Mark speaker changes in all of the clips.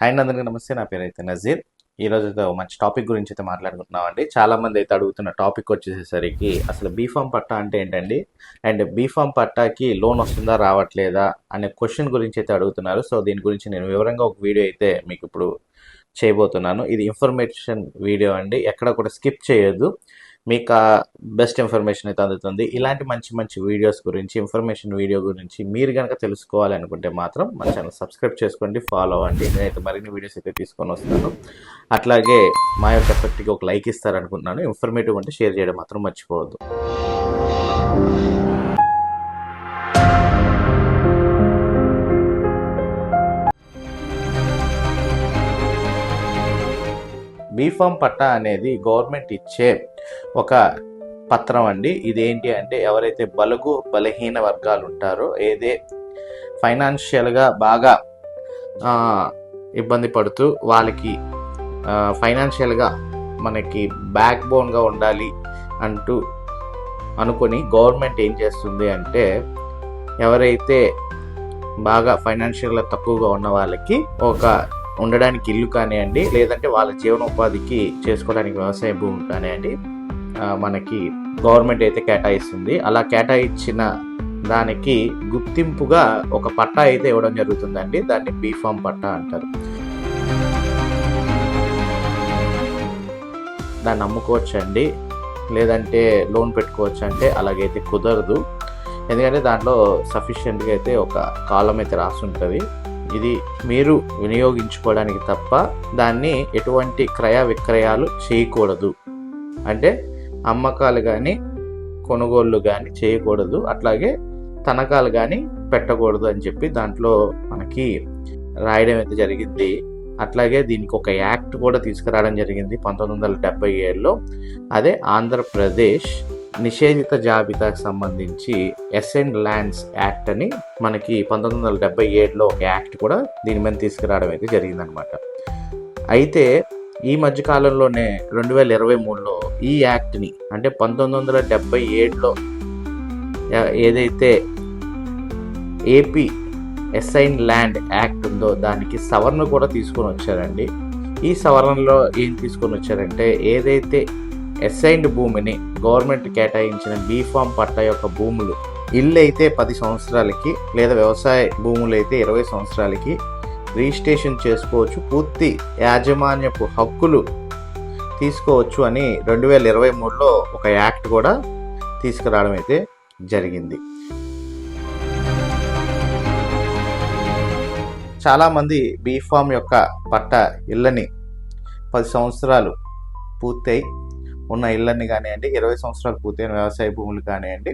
Speaker 1: Hi అందరికీ నమస్తే నా పేరు అయితే నజీర్. ఈ రోజు అయితే మంచి టాపిక్ గురించి అయితే మాట్లాడుకుంటున్నాం అండి చాలా మంది అయితే అడుగుతున్న టాపిక్ వచ్చేసరికి అసలు బీఫామ్ పట్టా అంటే ఏంటండి? అండ్ బీఫామ్ పట్టాకి లోన్ వస్తుందా రావట్లేదా అనే క్వశ్చన్ గురించి అయితే అడుగుతున్నారు. సో దీని గురించి నేను వివరంగా ఒక వీడియో అయితే మీకు ఇప్పుడు చేయబోతున్నాను. ఇది ఇన్ఫర్మేషన్ వీడియో అండి. ఎక్కడ కూడా స్కిప్ చేయొద్దు. మీకు బెస్ట్ ఇన్ఫర్మేషన్ అయితే అందుతుంది. ఇలాంటి మంచి మంచి వీడియోస్ గురించి ఇన్ఫర్మేషన్ వీడియో గురించి మీరు కనుక తెలుసుకోవాలనుకుంటే మాత్రం మన ఛానల్ సబ్స్క్రైబ్ చేసుకోండి ఫాలో అవ్వండి నేనైతే మరిన్ని వీడియోస్ అయితే తీసుకొని వస్తాను. అట్లాగే మా యొక్క ఎఫెక్ట్కి ఒక లైక్ ఇస్తారనుకుంటున్నాను. ఇన్ఫర్మేటివ్ అంటే షేర్ చేయడం మాత్రం మర్చిపోవద్దు. బీఫామ్ పట్టా అనేది గవర్నమెంట్ ఇచ్చే ఒక పత్రం అండి. ఇదేంటి అంటే ఎవరైతే బలుగు బలహీన వర్గాలు ఉంటారో ఏదే ఫైనాన్షియల్గా బాగా ఇబ్బంది పడుతూ వాళ్ళకి ఫైనాన్షియల్గా మనకి బ్యాక్ బోన్గా ఉండాలి అంటూ అనుకొని గవర్నమెంట్ ఏం చేస్తుంది అంటే ఎవరైతే బాగా ఫైనాన్షియల్గా తక్కువగా ఉన్న వాళ్ళకి ఒక ఉండడానికి ఇల్లు కానివ్వండి లేదంటే వాళ్ళ జీవనోపాధికి చేసుకోవడానికి వ్యవసాయ భూమి కానివ్వండి మనకి గవర్నమెంట్ అయితే కేటాయిస్తుంది. అలా కేటాయించిన దానికి గుర్తింపుగా ఒక పట్టా అయితే ఇవ్వడం జరుగుతుందండి. దాన్ని బీఫామ్ పట్టా అంటారు. దాన్ని అమ్ముకోవచ్చండి. లేదంటే లోన్ పెట్టుకోవచ్చు అంటే అలాగైతే కుదరదు. ఎందుకంటే దాంట్లో సఫిషియెంట్గా అయితే ఒక కాలం అయితే రాసి ఉంటుంది. ఇది మీరు వినియోగించుకోవడానికి తప్ప దాన్ని ఎటువంటి క్రయ విక్రయాలు చేయకూడదు. అంటే అమ్మకాలు కానీ కొనుగోళ్ళు కానీ చేయకూడదు. అట్లాగే తనఖాలు కానీ పెట్టకూడదు అని చెప్పి దాంట్లో మనకి రాయడం అయితే జరిగింది. అట్లాగే దీనికి ఒక యాక్ట్ కూడా తీసుకురావడం జరిగింది పంతొమ్మిది వందల డెబ్బై ఏడులో. అదే ఆంధ్రప్రదేశ్ నిషేధిత జాబితాకు సంబంధించి ఎస్ఎన్ ల్యాండ్స్ యాక్ట్ అని మనకి పంతొమ్మిది వందల డెబ్బై ఏడులో ఒక యాక్ట్ కూడా దీని మీద తీసుకురావడం అయితే జరిగిందనమాట. అయితే ఈ మధ్యకాలంలోనే రెండు వేల ఇరవై మూడులో ఈ యాక్ట్ని అంటే పంతొమ్మిది వందల డెబ్బై ఏడులో ఏదైతే ఏపీ ఎస్ఐన్ ల్యాండ్ యాక్ట్ ఉందో దానికి సవరణ కూడా తీసుకొని వచ్చారండి. ఈ సవరణలో ఏం తీసుకొని వచ్చారంటే ఏదైతే ఎస్ఐన్డ్ భూమిని గవర్నమెంట్ కేటాయించిన బీఫామ్ పట్టా యొక్క భూములు ఇల్లు అయితే పది సంవత్సరాలకి లేదా వ్యవసాయ భూములు అయితే ఇరవై సంవత్సరాలకి రిజిస్ట్రేషన్ చేసుకోవచ్చు. పూర్తి యాజమాన్యపు హక్కులు తీసుకోవచ్చు అని రెండు వేల ఇరవై మూడులో ఒక యాక్ట్ కూడా తీసుకురావడం అయితే జరిగింది. చాలామంది బీఫామ్ యొక్క పట్ట ఇళ్ళని పది సంవత్సరాలు పూర్తయి ఉన్న ఇళ్ళని కానివ్వండి ఇరవై సంవత్సరాలు పూర్తయిన వ్యవసాయ భూములు కానివ్వండి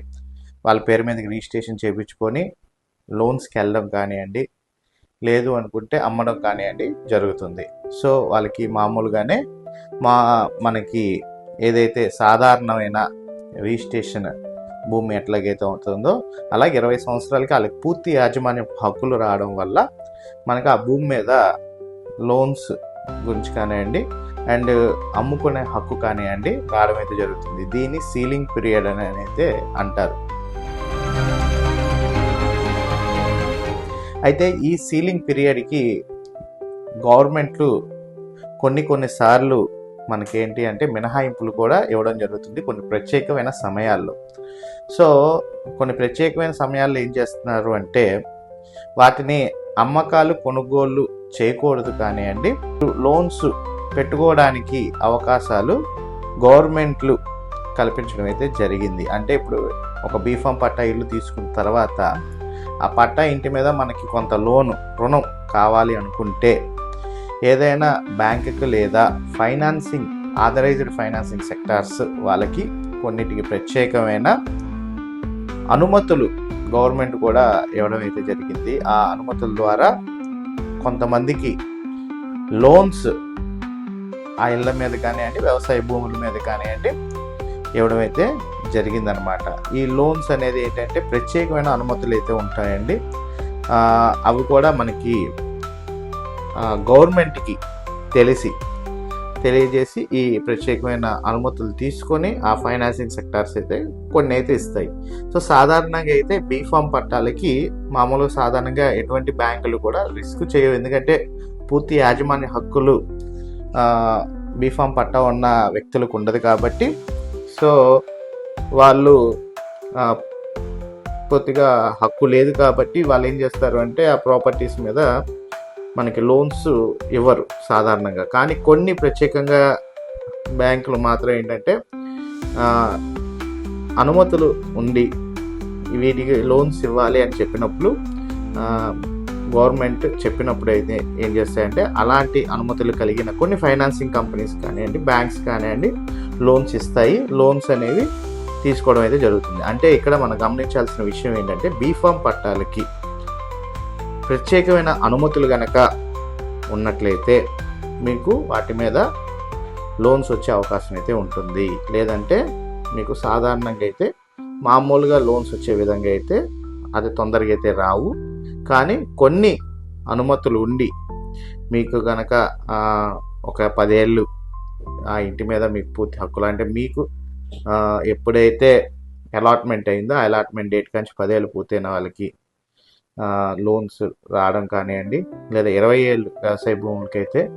Speaker 1: వాళ్ళ పేరు మీదకి రిజిస్ట్రేషన్ చేయించుకొని లోన్స్కి వెళ్ళడం కానివ్వండి లేదు అనుకుంటే అమ్మడం కానివ్వండి జరుగుతుంది. సో వాళ్ళకి మామూలుగానే మా మనకి ఏదైతే సాధారణమైన రిజిస్ట్రేషన్ భూమి ఎట్లాగైతే అవుతుందో అలాగే ఇరవై సంవత్సరాలకి వాళ్ళకి పూర్తి యాజమాన్య హక్కులు రావడం వల్ల మనకి ఆ భూమి మీద లోన్స్ గురించి కానివ్వండి అండ్ అమ్ముకునే హక్కు కానివ్వండి రావడం అయితే జరుగుతుంది. దీన్ని సీలింగ్ పీరియడ్ అని అయితే అంటారు. అయితే ఈ సీలింగ్ పీరియడ్కి గవర్నమెంట్లు కొన్ని కొన్ని సార్లు మనకేంటి అంటే మినహాయింపులు కూడా ఇవ్వడం జరుగుతుంది కొన్ని ప్రత్యేకమైన సమయాల్లో. సో కొన్ని ప్రత్యేకమైన సమయాల్లో ఏం చేస్తున్నారు అంటే వాటిని అమ్మకాలు కొనుగోళ్ళు చేయకూడదు కానివ్వండి లోన్స్ పెట్టుకోవడానికి అవకాశాలు గవర్నమెంట్లు కల్పించడం అయితే జరిగింది. అంటే ఇప్పుడు ఒక బీఫామ్ పట్టా ఇల్లు తీసుకున్న తర్వాత ఆ పట్టా ఇంటి మీద మనకి కొంత లోన్ రుణం కావాలి అనుకుంటే ఏదైనా బ్యాంకుకు లేదా ఫైనాన్సింగ్ ఆథరైజ్డ్ ఫైనాన్సింగ్ సెక్టార్స్ వాళ్ళకి కొన్నిటికి ప్రత్యేకమైన అనుమతులు గవర్నమెంట్ కూడా ఇవ్వడం అయితే జరిగింది. ఆ అనుమతుల ద్వారా కొంతమందికి లోన్స్ ఆ ఇళ్ళ మీద కానివ్వండి వ్యవసాయ భూముల మీద కానివ్వండి ఇవ్వడం అయితే జరిగిందనమాట ఈ లోన్స్ అనేది ఏంటంటే ప్రత్యేకమైన అనుమతులు అయితే ఉంటాయండి. అవి కూడా మనకి గవర్నమెంట్కి తెలిసి తెలియజేసి ఈ ప్రత్యేకమైన అనుమతులు తీసుకొని ఆ ఫైనాన్సింగ్ సెక్టార్స్ అయితే కొన్ని అయితే ఇస్తాయి. సో సాధారణంగా అయితే బీఫామ్ పట్టాలకి మామూలు సాధారణంగా ఎటువంటి బ్యాంకులు కూడా రిస్క్ చేయవు. ఎందుకంటే పూర్తి యాజమాన్య హక్కులు బీఫామ్ పట్టా ఉన్న వ్యక్తులకు ఉండదు కాబట్టి సో వాళ్ళు కొద్దిగా పూర్తిగా హక్కు లేదు కాబట్టి వాళ్ళు ఏం చేస్తారు అంటే ఆ ప్రాపర్టీస్ మీద మనకి లోన్స్ ఇవ్వరు సాధారణంగా. కానీ కొన్ని ప్రత్యేకంగా బ్యాంకులు మాత్రం ఏంటంటే అనుమతులు ఉండి వీటికి లోన్స్ ఇవ్వాలి అని చెప్పినప్పుడు గవర్నమెంట్ చెప్పినప్పుడు అయితే ఏం చేస్తాయంటే అలాంటి అనుమతులు కలిగిన కొన్ని ఫైనాన్సింగ్ కంపెనీస్ కానివ్వండి బ్యాంక్స్ కానివ్వండి లోన్స్ ఇస్తాయి. లోన్స్ అనేవి తీసుకోవడం అయితే జరుగుతుంది. అంటే ఇక్కడ మనం గమనించాల్సిన విషయం ఏంటంటే బీఫామ్ పట్టాలకి ప్రత్యేకమైన అనుమతులు గనక ఉన్నట్లయితే మీకు వాటి మీద లోన్స్ వచ్చే అవకాశం అయితే ఉంటుంది. లేదంటే మీకు సాధారణంగా అయితే మామూలుగా లోన్స్ వచ్చే విధంగా అయితే అది తొందరగా అయితే రావు. కానీ కొన్ని అనుమతులు ఉండి మీకు గనక ఒక పదేళ్ళు ఆ ఇంటి మీద మీకు పూర్తి హక్కులు అంటే మీకు ఎప్పుడైతే అలాట్మెంట్ అయిందో ఆ అలాట్మెంట్ డేట్ నుంచి పదేళ్ళు పూర్తయిన వాళ్ళకి లోన్స్ రావడం కానివ్వండి లేదా ఇరవై ఏళ్ళు వ్యవసాయ భూములకి అయితే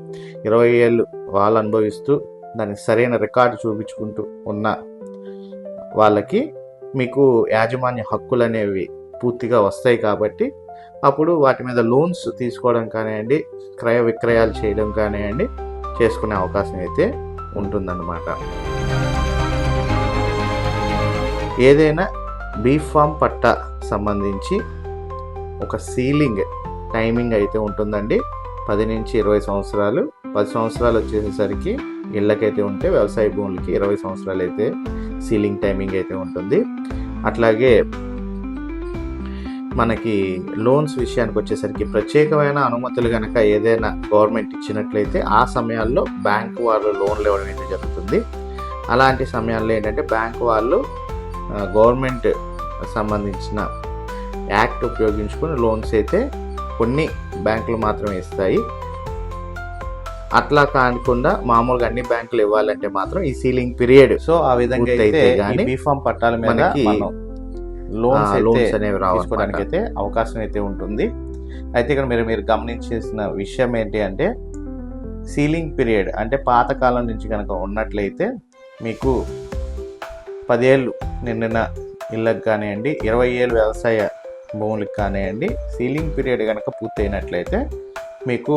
Speaker 1: ఇరవై ఏళ్ళు వాళ్ళు అనుభవిస్తూ దానికి సరైన రికార్డు చూపించుకుంటూ ఉన్న వాళ్ళకి మీకు యాజమాన్య హక్కులు అనేవి పూర్తిగా వస్తాయి కాబట్టి అప్పుడు వాటి మీద లోన్స్ తీసుకోవడం కానివ్వండి క్రయ విక్రయాలు చేయడం కానివ్వండి చేసుకునే అవకాశం అయితే ఉంటుందన్నమాట. ఏదైనా బీఫామ్ పట్ట సంబంధించి ఒక సీలింగ్ టైమింగ్ అయితే ఉంటుందండి. పది నుంచి ఇరవై సంవత్సరాలు. పది సంవత్సరాలు వచ్చేసరికి ఇళ్ళకైతే ఉంటే వ్యవసాయ భూములకి ఇరవై సంవత్సరాలు అయితే సీలింగ్ టైమింగ్ అయితే ఉంటుంది. అట్లాగే మనకి లోన్స్ విషయానికి వచ్చేసరికి ప్రత్యేకమైన అనుమతులు కనుక ఏదైనా గవర్నమెంట్ ఇచ్చినట్లయితే ఆ సమయాల్లో బ్యాంకు వాళ్ళు లోన్లు ఇవ్వడం అయితే జరుగుతుంది. అలాంటి సమయాల్లో ఏంటంటే బ్యాంకు వాళ్ళు గవర్నమెంట్ సంబంధించిన యాక్ట్ ఉపయోగించుకుని లోన్స్ అయితే కొన్ని బ్యాంకులు మాత్రమే ఇస్తాయి. అట్లా కాకుండా మామూలుగా అన్ని బ్యాంకులు ఇవ్వాలంటే మాత్రం ఈ సీలింగ్ పీరియడ్
Speaker 2: సో ఆ విధంగా అయితే
Speaker 1: గానీ
Speaker 2: బీఫామ్ పట్టాల మీద లోన్స్
Speaker 1: లోన్స్ అనేవి రావు
Speaker 2: తీసుకోవడానికి అయితే అవకాశం అయితే ఉంటుంది. అయితే ఇక్కడ మీరు మీరు గమనించేసిన విషయం ఏంటి అంటే సీలింగ్ పీరియడ్ అంటే పాతకాలం నుంచి కనుక ఉన్నట్లయితే మీకు పదేళ్ళు నిండిన ఇళ్ళకి కానివ్వండి ఇరవై ఏళ్ళు వ్యవసాయ భూములకు కానివ్వండి సీలింగ్ పీరియడ్ కనుక పూర్తయినట్లయితే మీకు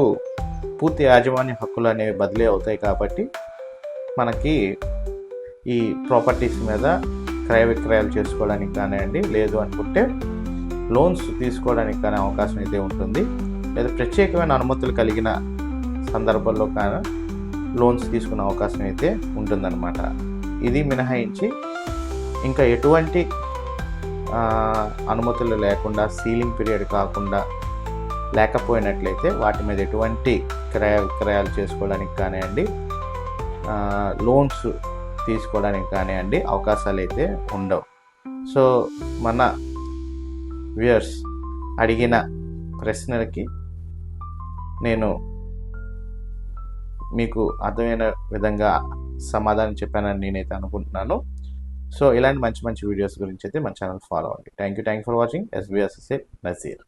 Speaker 2: పూర్తి యాజమాన్య హక్కులు అనేవి బదిలీ అవుతాయి కాబట్టి మనకి ఈ ప్రాపర్టీస్ మీద క్రయ విక్రయాలు చేసుకోవడానికి కానివ్వండి లేదు అనుకుంటే లోన్స్ తీసుకోవడానికి కానీ అవకాశం అయితే ఉంటుంది. లేదా ప్రత్యేకమైన అనుమతులు కలిగిన సందర్భాల్లో కానీ లోన్స్ తీసుకునే అవకాశం అయితే ఉంటుందన్నమాట. ఇది మినహాయించి ఇంకా ఎటువంటి అనుమతులు లేకుండా సీలింగ్ పీరియడ్ కాకుండా లేకపోయినట్లయితే వాటి మీద ఎటువంటి క్రయ విక్రయాలు చేసుకోవడానికి కానివ్వండి లోన్స్ తీసుకోవడానికి కానివ్వండి అవకాశాలు అయితే ఉండవు. సో మన వ్యూయర్స్ అడిగిన ప్రశ్నలకి నేను మీకు అర్థమైన విధంగా సమాధానం చెప్పానని నేనైతే అనుకుంటున్నాను. సో ఇలాంటి మంచి మంచి వీడియోస్ గురించి అయితే మన ఛానల్ ఫాలో అవ్వండి. Thank you thank for watching SBSSA Nazeer